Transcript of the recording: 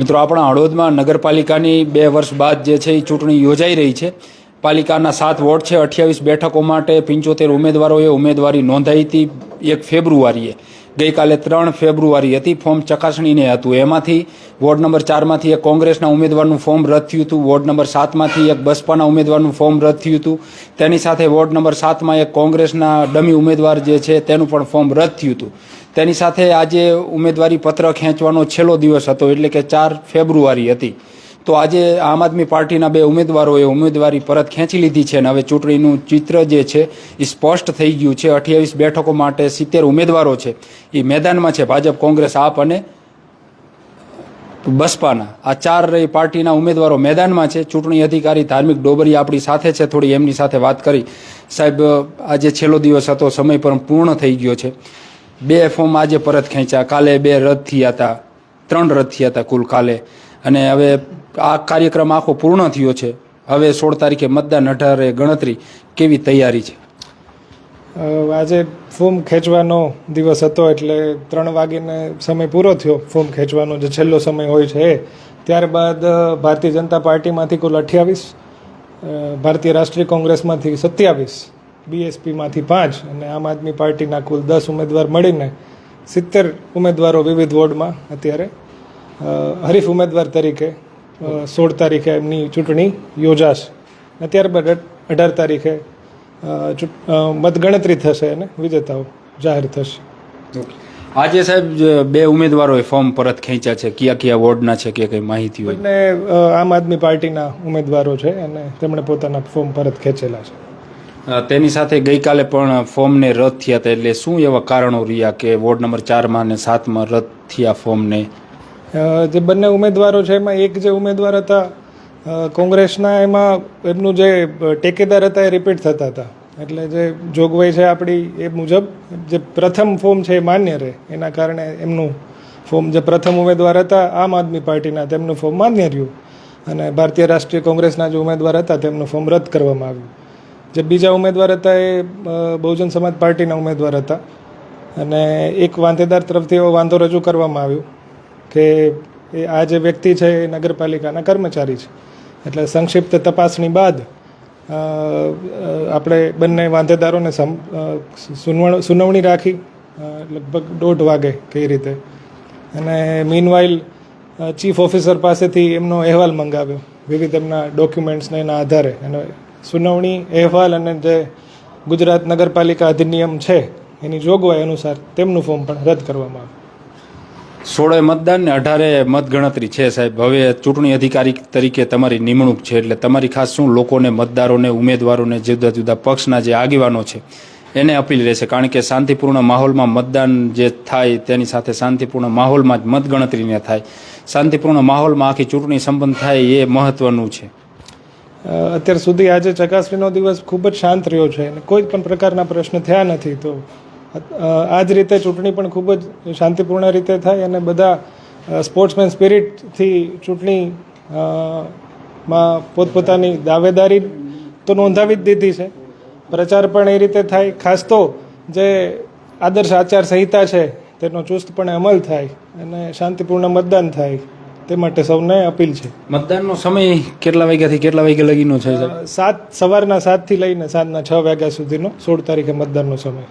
મિત્રો, આપણા હળવદમાં નગરપાલિકાની બે વર્ષ બાદ જે છે એ ચૂંટણી યોજાઈ રહી છે. પાલિકાના સાત વોર્ડ છે. અઠ્યાવીસ બેઠકો માટે પંચોતેર ઉમેદવારોએ ઉમેદવારી નોંધાઈ હતી એક ફેબ્રુઆરીએ. ગઈકાલે ત્રણ ફેબ્રુઆરી હતી. ફોર્મ ચકાસણીને હતું. એમાંથી વોર્ડ નંબર ચારમાંથી એક કોંગ્રેસના ઉમેદવારનું ફોર્મ રદ થયું હતું. વોર્ડ નંબર સાતમાંથી એક બસપાના ઉમેદવારનું ફોર્મ રદ થયું હતું. તેની સાથે વોર્ડ નંબર સાતમાં એક કોંગ્રેસના ડમી ઉમેદવાર જે છે તેનું પણ ફોર્મ રદ થયું હતું. તેની સાથે આજે ઉમેદવારી પત્ર ખેંચવાનો છેલ્લો દિવસ હતો, એટલે કે ચાર ફેબ્રુઆરી હતી. તો આજે આમ આદમી પાર્ટીના બે ઉમેદવારોએ ઉમેદવારી પરત ખેંચી લીધી છે અને હવે ચૂંટણીનું ચિત્ર જે છે એ સ્પષ્ટ થઈ ગયું છે. અઠ્યાવીસ બેઠકો માટે સિત્તેર ઉમેદવારો છે. એ મેદાનમાં છે ભાજપ, કોંગ્રેસ, આપ અને બસપાના. આ ચાર પાર્ટીના ઉમેદવારો મેદાનમાં છે. ચૂંટણી અધિકારી ધાર્મિક ડોબરી આપણી સાથે છે. થોડી એમની સાથે વાત કરી. સાહેબ, આજે છેલ્લો દિવસ હતો. સમય પણ પૂર્ણ થઈ ગયો છે. બે ફોર્મ આજે પરત ખેંચ્યા. કાલે બે રદ થયા હતા. ત્રણ રદ થયા હતા કુલ કાલે. અને હવે આ કાર્યક્રમ આખો પૂર્ણ થયો છે. હવે સોળ તારીખે મતદાન અઢારે ગણતરી કેવી તૈયારી છે? આજે ફોર્મ ખેંચવાનો દિવસ હતો એટલે ત્રણ વાગીને સમય પૂરો થયો. ફોર્મ ખેંચવાનો જે છેલ્લો સમય હોય છે ત્યારબાદ ભારતીય જનતા પાર્ટીમાંથી કુલ અઠ્યાવીસ ભારતીય રાષ્ટ્રીય કોંગ્રેસમાંથી સત્યાવીસ. બીએસપીમાંથી પાંચ અને આમ આદમી પાર્ટીના કુલ દસ ઉમેદવાર મળીને સિત્તેર ઉમેદવારો વિવિધ વોર્ડમાં અત્યારે હરીફ ઉમેદવાર તરીકે સોળ તારીખે એમની ચૂંટણી યોજાશે. અને ત્યારબાદ અઢાર તારીખે મતગણતરી થશે અને વિજેતાઓ જાહેર થશે. આજે સાહેબ બે ઉમેદવારોએ ફોર્મ પરત ખેંચ્યા છે. કયા કયા વોર્ડના છે? કે કઈ માહિતી હોય? અને આમ આદમી પાર્ટીના ઉમેદવારો છે અને તેમણે પોતાના ફોર્મ પરત ખેંચેલા છે. તેની સાથે ગઈકાલે પણ ફોર્મને રદ થયા હતા એટલે શું એવા કારણો રહ્યા કે વોર્ડ નંબર ચારમાં અને સાતમાં રદ થયા ફોર્મને? જે બંને ઉમેદવારો છે, એમાં એક જે ઉમેદવાર હતા કોંગ્રેસના, એમાં એમનું જે ટેકેદાર હતા, એ રિપીટ થતા હતા. એટલે જે જોગવાઈ છે આપણી, એ મુજબ જે પ્રથમ ફોર્મ છે એ માન્ય રહે. એના કારણે એમનું ફોર્મ, જે પ્રથમ ઉમેદવાર હતા, આમ આદમી પાર્ટીના, તેમનું ફોર્મ માન્ય રહ્યું. અને ભારતીય રાષ્ટ્રીય કોંગ્રેસના જે ઉમેદવાર હતા, તેમનું ફોર્મ રદ કરવામાં આવ્યું. જે બીજા ઉમેદવાર હતા એ બહુજન સમાજ પાર્ટીના ઉમેદવાર હતા. અને એક વાંધેદાર તરફથી એવો વાંધો રજૂ કરવામાં આવ્યો કે એ આ જે વ્યક્તિ છે એ નગરપાલિકાના કર્મચારી છે. એટલે સંક્ષિપ્ત તપાસણી બાદ આપણે બંને વાંધેદારોને સમ સુનવણ, સુનાવણી રાખી લગભગ દોઢ વાગે કઈ રીતે. અને મીનવાઇલ ચીફ ઓફિસર પાસેથી એમનો અહેવાલ મંગાવ્યો. વિવિધ એમના ડોક્યુમેન્ટ્સને એના આધારે. અને સુનાવણી અહેવાલ અને જે ગુજરાત નગરપાલિકા અધિનિયમ છે, એની જોગવાઈ અનુસાર તેમનું ફોર્મ પણ રદ કરવામાં આવે. સોળે મતદાન ને અઢારે મતગણતરી છે સાહેબ. હવે ચૂંટણી અધિકારી તરીકે તમારી નિમણૂક છે, એટલે તમારી ખાસ શું લોકોને, મતદારોને, ઉમેદવારોને, જુદા જુદા પક્ષના જે આગેવાનો છે, એને અપીલ રહેશે. કારણ કે શાંતિપૂર્ણ માહોલમાં મતદાન જે થાય તેની સાથે શાંતિપૂર્ણ માહોલમાં જ મતગણતરીને થાય. શાંતિપૂર્ણ માહોલમાં આખી ચૂંટણી સંબંધ થાય એ મહત્વનું છે. અત્યાર સુધી આજે ચકાસણીનો દિવસ ખૂબ જ શાંત રહ્યો છે અને કોઈ પણ પ્રકારના પ્રશ્ન થયા નથી તો આ જ રીતે ચૂંટણી પણ ખૂબ જ શાંતિપૂર્ણ રીતે થાય અને બધા સ્પોર્ટ્સમેન સ્પિરિટથી ચૂંટણી માં પોતપોતાની દાવેદારી તો નોંધાવી જ દીધી છે. પ્રચાર પણ એ રીતે થાય, ખાસ તો જે આદર્શ આચાર સંહિતા છે તેનો ચુસ્તપણે અમલ થાય અને શાંતિપૂર્ણ મતદાન થાય. તે માટે સૌને અપીલ છે. મતદાનનો સમય કેટલા વાગ્યાથી કેટલા વાગ્યા લગીનો છે સાત સવારના સાતથી લઈને સાંજના છ વાગ્યા સુધીનો સોળ તારીખે મતદાનનો સમય.